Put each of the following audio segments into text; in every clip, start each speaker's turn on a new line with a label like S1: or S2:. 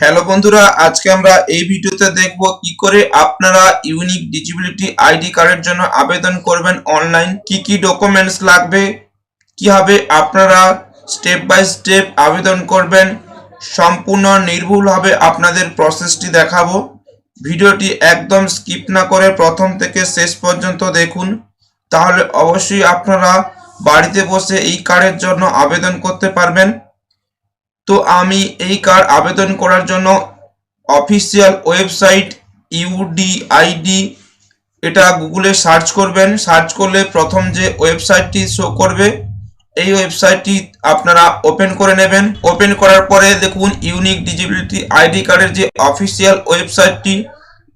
S1: Hello বন্ধুরা, আজকে আমরা এই ভিডিওতে দেখব কি করে আপনারা ইউনিক ডিজিবিলিটি আইডি কার্ডের জন্য আবেদন করবেন অনলাইন। কি কি ডকুমেন্টস লাগবে? কীভাবে আপনারা স্টেপ বাই স্টেপ আবেদন করবেন? সম্পূর্ণ নির্ভুলভাবে আপনাদের প্রসেসটি দেখাবো। ভিডিওটি একদম স্কিপ না করে প্রথম থেকে শেষ পর্যন্ত দেখুন। তাহলে অবশ্যই আপনারা বাড়িতে বসে এই কার্ডের জন্য আবেদন করতে পারবেন। তো আমি এই কার্ড আবেদন করার জন্য অফিসিয়াল ওয়েবসাইট, ইউডিআইডি, এটা গুগলে সার্চ করবেন। সার্চ করলে প্রথম যে ওয়েবসাইটটি শো করবে, এই ওয়েবসাইটটি আপনারা ওপেন করে নেবেন। ওপেন করার পরে দেখুন ইউনিক ডিজিবিলিটি আইডি কার্ডের যে অফিসিয়াল ওয়েবসাইটটি,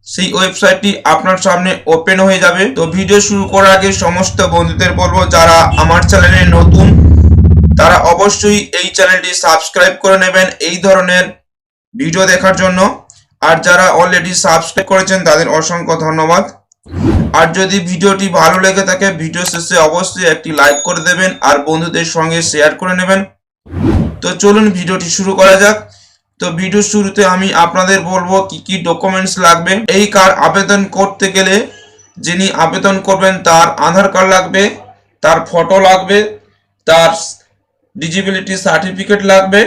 S1: সেই ওয়েবসাইটটি আপনার সামনে ওপেন হয়ে যাবে। তো ভিডিও শুরু করার আগে সমস্ত বন্ধুদের বলব, যারা আমার চ্যানেলে নতুন তারা অবশ্যই এই চ্যানেলটি সাবস্ক্রাইব করে নেবেন এই ধরনের ভিডিও দেখার জন্য। আর যারা অলরেডি সাবস্ক্রাইব করেছেন, তাদের অসংখ্য ধন্যবাদ। আর যদি ভিডিওটি ভালো লেগে থাকে, ভিডিও শেষে অবশ্যই একটি লাইক করে দেবেন আর বন্ধুদের সঙ্গে শেয়ার করে নেবেন। তো চলুন ভিডিওটি শুরু করা যাক। তো ভিডিও শুরুতে আমি আপনাদের বলব কি কি ডকুমেন্টস লাগবে। এই কার্ড আবেদন করতে গেলে যিনি আবেদন করবেন, তার আধার কার্ড লাগবে, তার ফটো লাগবে, তার ডিজিবিলিটি সার্টিফিকেট লাগবে।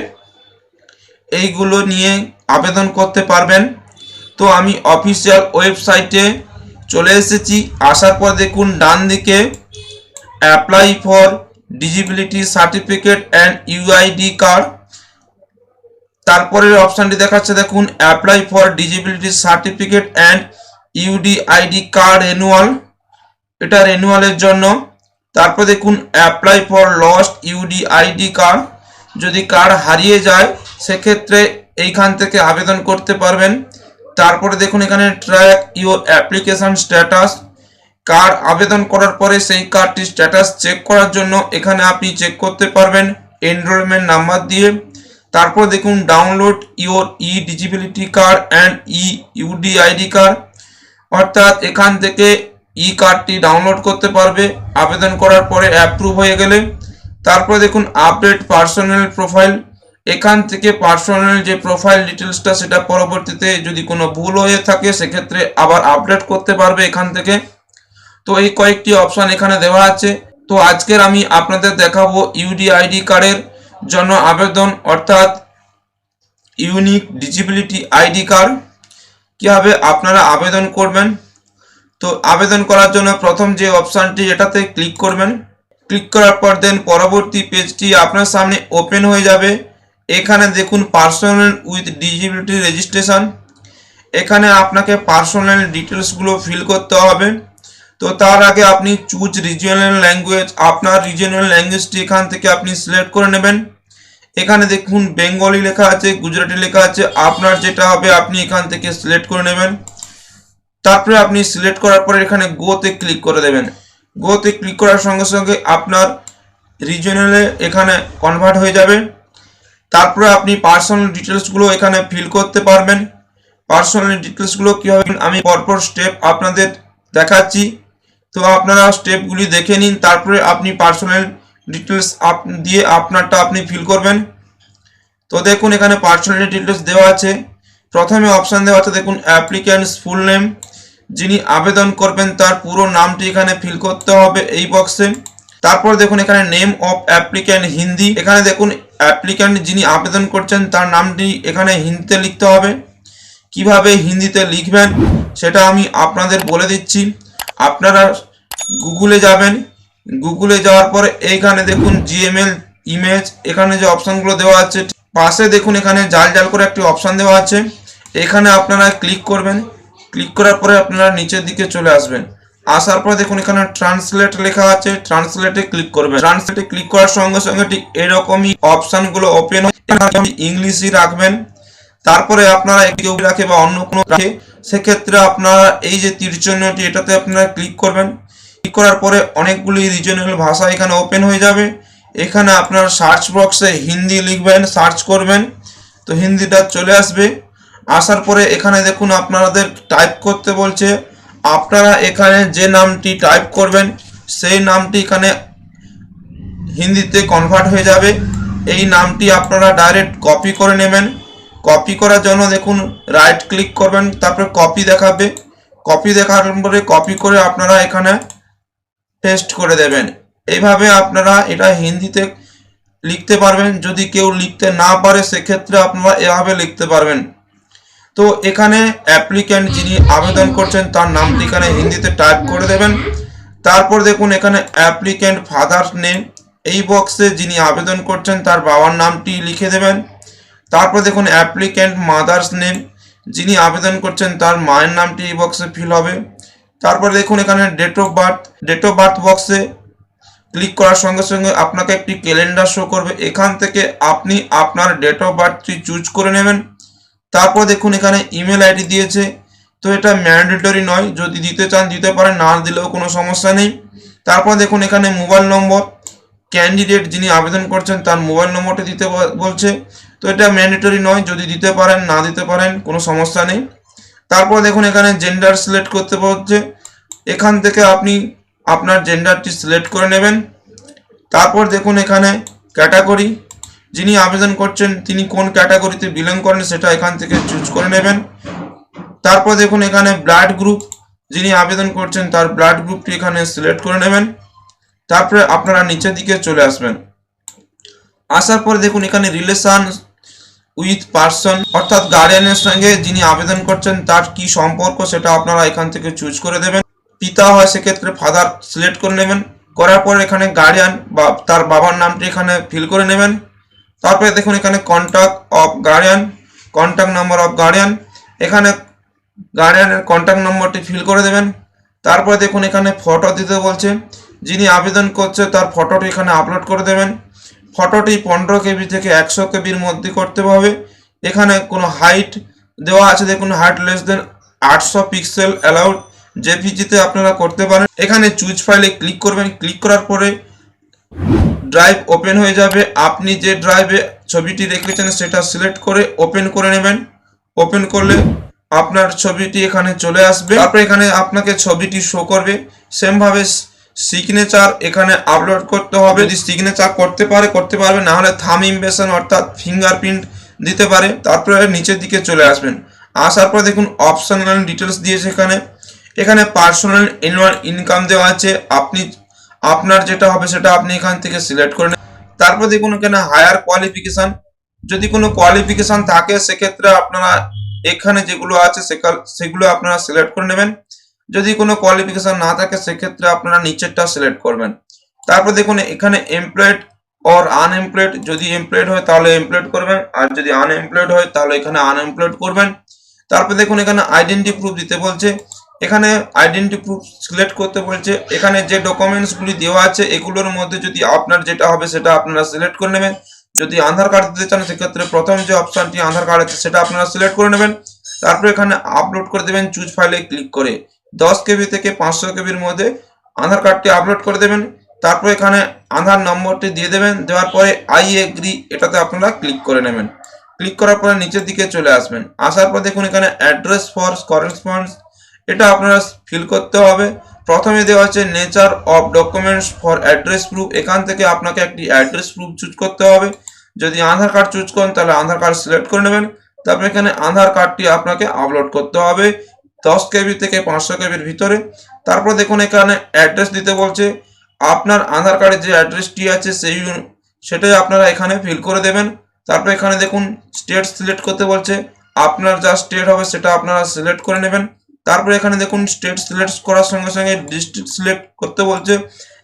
S1: এইগুলো নিয়ে আবেদন করতে পারবেন। তো আমি অফিসিয়াল ওয়েবসাইটে চলে এসেছি। আসার পর দেখুন ডান দিকে apply for disability certificate and UID card. তারপরের অপশানটি দেখাচ্ছে, দেখুন apply for disability certificate and UDID card renewal. এটা রেনুয়ালের জন্য। তারপর দেখুন apply for lost UD ID card যদি কার্ড হারিয়ে যায়, সেক্ষেত্রে এইখান থেকে আবেদন করতে পারবেন। তারপরে দেখুন, এখানে track your application status card আবেদন করার পরে সেই কার্ডটির স্ট্যাটাস চেক করার জন্য এখানে আপনি চেক করতে পারবেন এনরোলমেন্ট নাম্বার দিয়ে। তারপর দেখুন download your e disability card and e UDID card অর্থাৎ এখান থেকে ই কার্ডটি ডাউনলোড করতে পারবে, আবেদন করার পরে অ্যাপ্রুভ হয়ে গেলে। তারপরে দেখুন আপডেট পার্সোনাল প্রোফাইল এখান থেকে পার্সোনাল যে প্রোফাইল ডিটেলসটা সেটা পরবর্তীতে যদি কোনো ভুল হয়ে থাকে, সেক্ষেত্রে আবার আপডেট করতে পারবে এখান থেকে। তো এই কয়েকটি অপশান এখানে দেওয়া আছে। তো আজকের আমি আপনাদের দেখাবো ইউডিআইডি কার্ডের জন্য আবেদন, অর্থাৎ ইউনিক ডিজিবিলিটি আইডি কার্ড কীভাবে আপনারা আবেদন করবেন তো আবেদন করার জন্য প্রথম যে অপশানটি এটাতে ক্লিক করবেন, ক্লিক করার পর দেন পরবর্তী পেজটি আপনার সামনে ওপেন হয়ে যাবে। এখানে দেখুন পার্সোনাল উইথ ডিজিবিলিটি রেজিস্ট্রেশন। এখানে আপনাকে পার্সোনাল ডিটেলসগুলো ফিল করতে হবে। তো তার আগে আপনি চুজ রিজিওনাল ল্যাঙ্গুয়েজ আপনার রিজিওনাল ল্যাঙ্গুয়েজটি এখান থেকে আপনি সিলেক্ট করে নেবেন। এখানে দেখুন বেঙ্গলি লেখা আছে, গুজরাটি লেখা আছে, আপনার যেটা হবে আপনি এখান থেকে সিলেক্ট করে নেবেন। তারপরে আপনি সিলেক্ট করার পরে এখানে গোতে ক্লিক করে দেবেন। গোতে ক্লিক করার সঙ্গে সঙ্গে আপনার রিজিওনালে এখানে কনভার্ট হয়ে যাবে। তারপরে আপনি পার্সোনাল ডিটেলসগুলো এখানে ফিল করতে পারবেন। পার্সোনাল ডিটেলসগুলো কীভাবে আমি পরপর স্টেপ আপনাদের দেখাচ্ছি। তো আপনারা স্টেপগুলি দেখে নিন, তারপরে আপনি পার্সোনাল ডিটেলস আপ দিয়ে আপনারটা আপনি ফিল করবেন। তো দেখুন এখানে পার্সোনাল ডিটেলস দেওয়া আছে। প্রথমে অপশান দেওয়া আছে, দেখুন অ্যাপ্লিক্যান্টস ফুল নেম যিনি আবেদন করবেন তার পুরো নামটি এখানে ফিল করতে হবে এই বক্সে তারপর দেখুন এখানে নেম অফ অ্যাপ্লিক্যান্ট হিন্দি। এখানে দেখুন অ্যাপ্লিক্যান্ট যিনি আবেদন করছেন তার নামটি এখানে হিন্দিতে লিখতে হবে। কীভাবে হিন্দিতে লিখবেন সেটা আমি আপনাদের বলে দিচ্ছি। আপনারা গুগলে যাবেন। গুগলে যাওয়ার পরে এইখানে দেখুন জিএমএল ইমেজ এখানে যে অপশানগুলো দেওয়া আছে, পাশে দেখুন এখানে জাল জাল করে একটি অপশান দেওয়া আছে। এখানে আপনারা ক্লিক করবেন। ক্লিক করার পরে আপনারা নিচের দিকে চলে আসবেন। আসার পর দেখুন এখানে ট্রান্সলেট লেখা আছে। ট্রান্সলেটে ক্লিক করবেন। ট্রান্সলেটে ক্লিক করার সঙ্গে সঙ্গে ঠিক এরকমই অপশানগুলো ওপেন ইংলিশই রাখবেন। তারপরে আপনারা কেউ রাখে বা অন্য কোনো রাখে, সেক্ষেত্রে আপনারা এই যে তীর চিহ্নটি এটাতে আপনারা ক্লিক করবেন। ক্লিক করার পরে অনেকগুলি রিজনাল ভাষা এখানে ওপেন হয়ে যাবে। এখানে আপনার সার্চ বক্সে হিন্দি লিখবেন সার্চ করবেন। তো হিন্দিটা চলে আসবে। আসার পরে এখানে দেখুন আপনাদের টাইপ করতে বলছে। আপনারা এখানে যে নামটি টাইপ করবেন, সেই নামটি এখানে হিন্দিতে কনভার্ট হয়ে যাবে। এই নামটি আপনারা ডাইরেক্ট কপি করে নেবেন। কপি করার জন্য দেখুন রাইট ক্লিক করবেন, তারপরে কপি দেখাবে। কপি দেখার পরে কপি করে আপনারা এখানে টেস্ট করে দেবেন। এইভাবে আপনারা এটা হিন্দিতে লিখতে পারবেন। যদি কেউ লিখতে না পারে, সেক্ষেত্রে আপনারা এভাবে লিখতে পারবেন। তো এখানে অ্যাপ্লিক্যান্ট যিনি আবেদন করছেন, তার নামটি এখানে হিন্দিতে টাইপ করে দেবেন। তারপর দেখুন, এখানে অ্যাপ্লিক্যান্ট ফাদার্স নেম এই বক্সে যিনি আবেদন করছেন, তার বাবার নামটি লিখে দেবেন। তারপর দেখুন অ্যাপ্লিক্যান্ট মাদার্স নেম যিনি আবেদন করছেন, তার মায়ের নামটি এই বক্সে ফিল হবে। তারপর দেখুন, এখানে date of birth date of birth বক্সে ক্লিক করার সঙ্গে সঙ্গে আপনাকে একটি ক্যালেন্ডার শো করবে। এখান থেকে আপনি আপনার ডেট অফ বার্থটি চুজ করে নেবেন। তারপর দেখুন এখানে ইমেল আইডি দিয়েছে। তো এটা ম্যান্ডেটরি নয়, যদি দিতে চান দিতে পারেন, না দিলেও কোনো সমস্যা নেই। তারপর দেখুন এখানে মোবাইল নম্বর ক্যান্ডিডেট যিনি আবেদন করছেন তার মোবাইল নম্বরটি দিতে বলছে। তো এটা ম্যান্ডেটরি নয়, যদি দিতে পারেন, না দিতে পারেন, কোনো সমস্যা নেই। তারপর দেখুন এখানে জেন্ডার সিলেক্ট করতে বলছে। এখান থেকে আপনি আপনার জেন্ডারটি সিলেক্ট করে নেবেন। তারপর দেখুন এখানে ক্যাটাগরি যিনি আবেদন করছেন, তিনি কোন ক্যাটাগরিতে বিলং করেন সেটা এখান থেকে চুজ করে নেবেন। তারপর দেখুন এখানে ব্লাড গ্রুপ যিনি আবেদন করছেন তার ব্লাড গ্রুপটি এখানে সিলেক্ট করে নেবেন। তারপরে আপনারা নিচের দিকে চলে আসবেন। আসার পর দেখুন এখানে রিলেশন উইথ পার্সন অর্থাৎ গার্ডিয়ানের সঙ্গে যিনি আবেদন করছেন, তার কি সম্পর্ক সেটা আপনারা এখান থেকে চুজ করে দেবেন। পিতা হয় সেক্ষেত্রে ফাদার সিলেক্ট করে নেবেন। করার পর এখানে গার্ডিয়ান বা তার বাবার নামটি এখানে ফিল করে নেবেন। তারপরে দেখুন এখানে contact of guardian contact number of guardian এখানে গার্ডিয়ানের কন্ট্যাক্ট নম্বরটি ফিল করে দেবেন। তারপরে দেখুন এখানে ফটো দিতে বলছে, যিনি আবেদন করছে তার ফটোটি এখানে আপলোড করে দেবেন। ফটোটি পনেরো কেবি থেকে একশো কেবির মধ্যে করতে হবে। এখানে কোনো হাইট দেওয়া আছে, দেখুন হাইট লেস দেন আটশো পিক্সেল অ্যালাউড জেপিজিতে আপনারা করতে পারেন। এখানে চুজ ফাইলে ক্লিক করবেন। ক্লিক করার পরে ড্রাইভ ওপেন হয়ে যাবে। আপনি যে ড্রাইভে ছবিটি রেখেছেন সেটা সিলেক্ট করে ওপেন করে নেবেন। ওপেন করলে আপনার ছবিটি এখানে চলে আসবে। তারপরে এখানে আপনাকে ছবিটি শো করবে। সেম ভাবে সিগনেচার এখানে আপলোড করতে হবে। যদি সিগনেচার করতে পারে, করতে পারবে, না হলে থাম ইমপ্রেশন অর্থাৎ ফিঙ্গারপ্রিন্ট দিতে পারে। তারপরে নিচের দিকে চলে আসবেন। আসার পর দেখুন অপশনাল ডিটেলস দিয়েছে এখানে। এখানে পার্সোনাল অ্যানুয়াল ইনকাম দেওয়া আছে। আপনি আপনার যেটা হবে সেটা আপনি এখান থেকে সিলেক্ট করে তারপর দেখুন এখানে হায়ার কোয়ালিফিকেশন যদি কোনো কোয়ালিফিকেশন থাকে, সেক্ষেত্রে আপনারা এখানে যেগুলো আছে সেগুলো আপনারা সিলেক্ট করে নেবেন। যদি কোনো কোয়ালিফিকেশন না থাকে, সেক্ষেত্রে আপনারা নিচেরটা সিলেক্ট করবেন। তারপর দেখুন এখানে এমপ্লয়েড অর আনএমপ্লয়েড যদি এমপ্লয়েড হয়, তাহলে এমপ্লয়েড করবেন। আর যদি আনএমপ্লয়েড হয়, তাহলে এখানে আনএমপ্লয়েড করবেন। তারপর দেখুন এখানে আইডেন্টি প্রুফ দিতে বলছে। এখানে আইডেন্টি প্রুফ সিলেক্ট করতে বলছে। এখানে যে ডকুমেন্টসগুলি দেওয়া আছে, এগুলোর মধ্যে যদি আপনার যেটা হবে সেটা আপনারা সিলেক্ট করে নেবেন। যদি আধার কার্ড দিতে চান, সেক্ষেত্রে প্রথম যে অপশনটি আধার কার্ড আছে, সেটা আপনারা সিলেক্ট করে নেবেন। তারপর এখানে আপলোড করে দেবেন চুজ ফাইলে ক্লিক করে। দশ কেবি থেকে পাঁচশো কেবির মধ্যে আধার কার্ডটি আপলোড করে দেবেন। তারপর এখানে আধার নম্বরটি দিয়ে দেবেন। দেওয়ার পরে আই এগ্রি এটাতে আপনারা ক্লিক করে নেবেন। ক্লিক করার পরে নিচের দিকে চলে আসবেন। আসার পর দেখুন এখানে অ্যাড্রেস ফর করেসপন্স এটা আপনারা ফিল করতে হবে। প্রথমে দেওয়া আছে nature of documents for address proof এখান থেকে আপনাকে একটি অ্যাড্রেস প্রুফ চুজ করতে হবে। যদি আধার কার্ড চুজ করেন, তাহলে আধার কার্ড সিলেক্ট করে নেবেন। তারপর এখানে আধার কার্ডটি আপনাকে আপলোড করতে হবে দশ কেবি থেকে পাঁচশো কেবির ভিতরে। তারপর দেখুন এখানে অ্যাড্রেস দিতে বলছে। আপনার আধার কার্ডে যে অ্যাড্রেসটি আছে, সেই সেটাই আপনারা এখানে ফিল করে দেবেন। তারপর এখানে দেখুন স্টেট সিলেক্ট করতে বলছে। আপনার যা স্টেট হবে, সেটা আপনারা সিলেক্ট করে নেবেন। তারপরে এখানে দেখুন স্টেট সিলেক্ট করার সঙ্গে সঙ্গে ডিস্ট্রিক্ট সিলেক্ট করতে বলছে।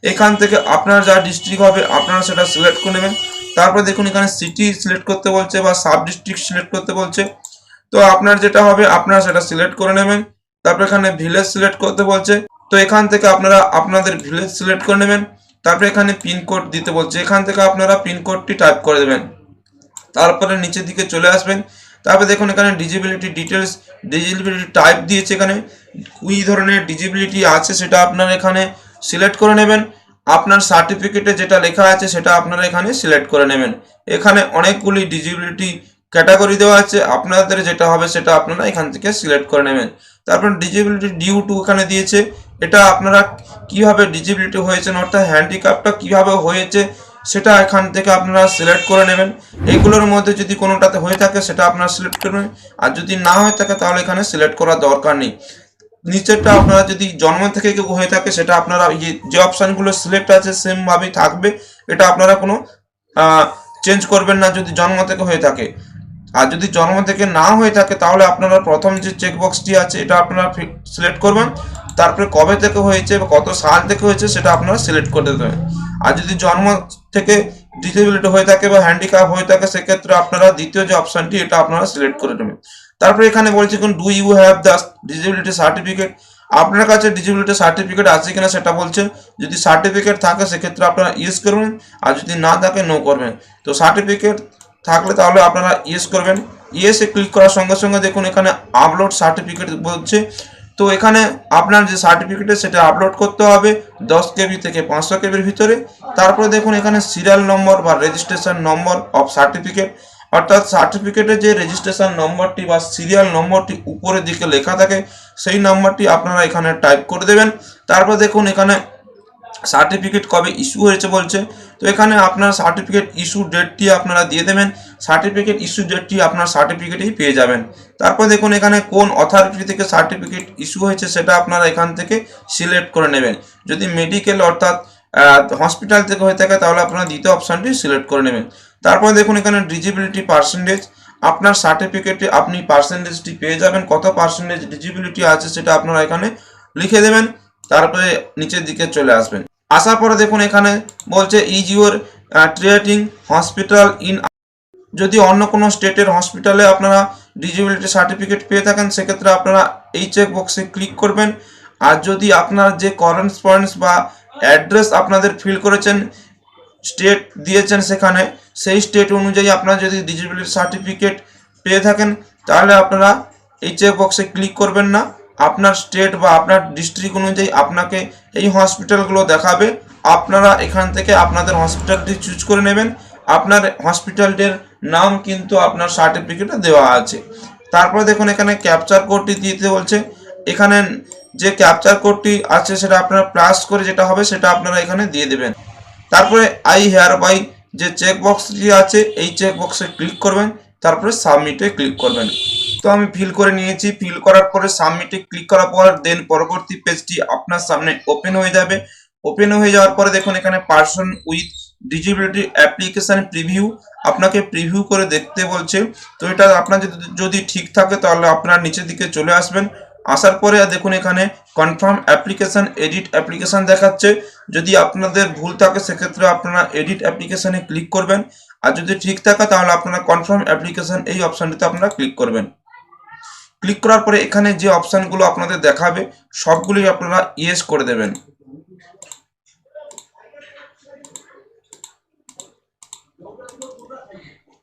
S1: এখান থেকে আপনার যা ডিস্ট্রিক্ট হবে, আপনারা সেটা সিলেক্ট করে নেবেন। তারপরে দেখুন এখানে সিটি সিলেক্ট করতে বলছে বা সাব ডিস্ট্রিক্ট সিলেক্ট করতে বলছে। তো আপনার যেটা হবে, আপনারা সেটা সিলেক্ট করে নেবেন। তারপরে এখানে ভিলেজ সিলেক্ট করতে বলছে। তো এখান থেকে আপনারা আপনাদের ভিলেজ সিলেক্ট করে নেবেন। তারপরে এখানে পিনকোড দিতে বলছে। এখান থেকে আপনারা পিনকোডটি টাইপ করে দেবেন। তারপরে নিচের দিকে চলে আসবেন। তারপরে দেখুন এখানে ডিজিবিলিটি ডিটেলস, ডিজিবিলিটি টাইপ দিয়েছে এখানে। কী ধরনের ডিজিবিলিটি আছে সেটা আপনারা এখানে সিলেক্ট করে নেবেন। আপনার সার্টিফিকেটে যেটা লেখা আছে সেটা আপনারা এখানে সিলেক্ট করে নেবেন। এখানে অনেকগুলি ডিজিবিলিটি ক্যাটাগরি দেওয়া আছে। আপনাদের যেটা হবে সেটা আপনারা এখান থেকে সিলেক্ট করে নেবেন। তারপর ডিজিবিলিটি ডিউ টু এখানে দিয়েছে। এটা আপনারা কীভাবে ডিজিবিলিটি হয়েছেন অর্থাৎ হ্যান্ডিক্যাপটা কীভাবে হয়েছে সেটা এখান থেকে আপনারা সিলেক্ট করে নেবেন। এইগুলোর মধ্যে যদি কোনোটাতে হয়ে থাকে, সেটা আপনারা সিলেক্ট করবেন আর যদি না হয়ে থাকে, তাহলে এখানে সিলেক্ট করার দরকার নেই। নিচেরটা আপনারা যদি জন্ম থেকে কেউ হয়ে থাকে, সেটা আপনারা যে অপশানগুলো সিলেক্ট আছে সেমভাবেই থাকবে। এটা আপনারা কোনো চেঞ্জ করবেন না যদি জন্ম থেকে হয়ে থাকে। আর যদি জন্ম থেকে না হয়ে থাকে, তাহলে আপনারা প্রথম যে চেকবক্সটি আছে, এটা আপনারা সিলেক্ট করবেন। তারপরে কবে থেকে হয়েছে বা কত সাল থেকে হয়েছে, সেটা আপনারা সিলেক্ট করে দেবেন। আর যদি জন্ম থেকে ডিসেবিলিটি হয়ে থাকে বা হ্যান্ডিক্যাপ হয়ে থাকে, সেক্ষেত্রে আপনারা দ্বিতীয় যে অপশনটি এটা আপনারা সিলেক্ট করে নেবেন। তারপরে এখানে বলছে কোন do you have the disability certificate আপনার কাছে ডিসেবিলিটি সার্টিফিকেট আছে কিনা সেটা বলছে, যদি সার্টিফিকেট থাকে, সেক্ষেত্রে আপনারা ইউজ করবেন, আর যদি না থাকে নো করবেন। তো সার্টিফিকেট থাকলে তাহলে আপনারা ইয়েস করবেন। ইয়েসে ক্লিক করার সঙ্গে সঙ্গে দেখুন, এখানে আপলোড সার্টিফিকেট বলছে তো এখানে আপনার যে সার্টিফিকেট সেটা আপলোড করতে হবে দশ কেবি থেকে পাঁচশো কেবির ভিতরে। তারপরে দেখুন, এখানে সিরিয়াল নম্বর বা রেজিস্ট্রেশন নম্বর অফ সার্টিফিকেট অর্থাৎ সার্টিফিকেটে যে রেজিস্ট্রেশন নম্বরটি বা সিরিয়াল নম্বরটি উপরের দিকে লেখা থাকে, সেই নম্বরটি আপনারা এখানে টাইপ করে দেবেন। তারপর দেখুন, এখানে সার্টিফিকেট কবে ইস্যু হয়েছে বলছে। তো এখানে আপনার সার্টিফিকেট ইস্যু ডেটটি আপনারা দিয়ে দেবেন। সার্টিফিকেট ইস্যু ডেটটি আপনার সার্টিফিকেটেই পেয়ে যাবেন। তারপর দেখুন এখানে কোন অথরিটি থেকে সার্টিফিকেট ইস্যু হয়েছে সেটা আপনারা এখান থেকে সিলেক্ট করে নেবেন। যদি মেডিকেল অর্থাৎ হসপিটাল থেকে হয়ে থাকে তাহলে আপনারা দ্বিতীয় অপশানটি সিলেক্ট করে নেবেন। তারপর দেখুন এখানে ডিজিবিলিটি পার্সেন্টেজ আপনার সার্টিফিকেটে আপনি পার্সেন্টেজটি পেয়ে যাবেন। কত পার্সেন্টেজ ডিজিবিলিটি আছে সেটা আপনারা এখানে লিখে দেবেন। তারপরে নিচের দিকে চলে আসবেন। আসার পরে দেখুন এখানে বলছে is your treating hospital in যদি অন্য কোনো স্টেটের হসপিটালে আপনারা ডিজিবিলিটি সার্টিফিকেট পেয়ে থাকেন, সেক্ষেত্রে আপনারা এই চেক বক্সে ক্লিক করবেন। আর যদি আপনার যে করেসপন্ডেন্স বা অ্যাড্রেস আপনাদের ফিল করেছেন স্টেট দিয়েছেন সেখানে, সেই স্টেট অনুযায়ী আপনারা যদি ডিজিবিলিটি সার্টিফিকেট পেয়ে থাকেন, তাহলে আপনারা এই চেক বক্সে ক্লিক করবেন না। আপনার স্টেট বা আপনার ডিস্ট্রিক্ট অনুযায়ী আপনাকে এই হসপিটালগুলো দেখাবে। আপনারা এখান থেকে আপনাদের হসপিটালটি চুজ করে নেবেন। আপনার হসপিটালটির নাম কিন্তু আপনার সার্টিফিকেটে দেওয়া আছে। তারপরে দেখুন, এখানে ক্যাপচার কোডটি দিতে বলছে। এখানে যে ক্যাপচার কোডটি আছে, সেটা আপনারা প্লাস করে যেটা হবে, সেটা আপনারা এখানে দিয়ে দেবেন। তারপরে আই হেয়ার বাই যে চেক বক্সটি আছে, এই চেক বক্সে ক্লিক করবেন। তারপরে সাবমিটে ক্লিক করবেন। তো আমি ফিল করে নিয়েছি। ফিল করার পরে সাবমিটে ক্লিক করার পর দেন পরবর্তী পেজটি আপনার সামনে ওপেন হয়ে যাবে। ওপেন হয়ে যাওয়ার পরে দেখুন এখানে person with disability application preview আপনাকে প্রিভিউ করে দেখতে বলছে। তো এটা আপনার যদি ঠিক থাকে তাহলে আপনার নিচের দিকে চলে আসবেন। আসার পরে দেখুন এখানে কনফার্ম অ্যাপ্লিকেশন এডিট অ্যাপ্লিকেশন দেখাচ্ছে। যদি আপনাদের ভুল থাকে সেক্ষেত্রে আপনারা এডিট অ্যাপ্লিকেশনে ক্লিক করবেন। আর যদি ঠিক থাকে তাহলে আপনারা কনফার্ম অ্যাপ্লিকেশন এই অপশানটিতে আপনারা ক্লিক করবেন। ক্লিক করার পরে এখানে যে অপশনগুলো আপনাদের দেখাবে, সবগুলোই আপনারা ইয়েস করে দেবেন।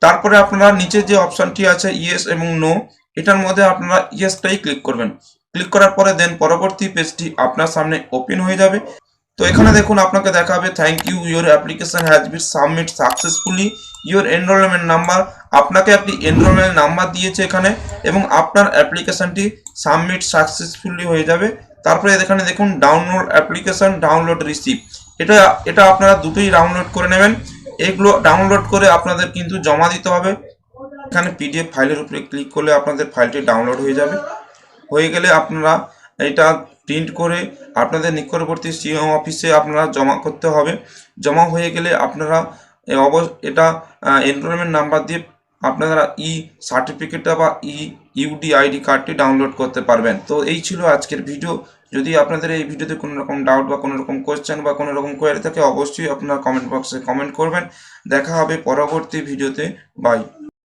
S1: তারপরে আপনারা নিচে যে অপশনটি আছে ইয়েস এবং নো, এটার মধ্যে আপনারা ইয়েসটাই ক্লিক করবেন। ক্লিক করার পরে দেন পরবর্তী পেজটি আপনার সামনে ওপেন হয়ে যাবে। তো এখানে দেখুন আপনাকে দেখাবে thank you your application has been submit successfully your enrolment number আপনাকে আপনি এনরোলমেন্ট নাম্বার দিয়েছে এখানে, এবং আপনার অ্যাপ্লিকেশনটি সাবমিট সাকসেসফুলি হয়ে যাবে। তারপরে এখানে দেখুন ডাউনলোড অ্যাপ্লিকেশন ডাউনলোড রিসিভ এটা এটা আপনারা দুটোই ডাউনলোড করে নেবেন। এগুলো ডাউনলোড করে আপনাদের কিন্তু জমা দিতে হবে। এখানে পিডিএফ ফাইলের উপরে ক্লিক করলে আপনাদের ফাইলটি ডাউনলোড হয়ে যাবে। হয়ে গেলে আপনারা এটা প্রিন্ট করে আপনাদের নিকটবর্তী সিএম অফিসে আপনারা জমা করতে হবে। জমা হয়ে গেলে আপনারা অব এটা এনরোলমেন্ট নাম্বার দিয়ে আপনারা ই সার্টিফিকেটটা বা ই ইউডি আইডি কার্ডটি ডাউনলোড করতে পারবেন। তো এই ছিল আজকের ভিডিও যদি আপনাদের এই ভিডিওতে কোনো রকম ডাউট বা কোনো রকম কোয়েশ্চেন বা কোনো রকম কোয়ারি থাকে, অবশ্যই আপনারা কমেন্ট বক্সে কমেন্ট করবেন। দেখা হবে পরবর্তী ভিডিওতে বাই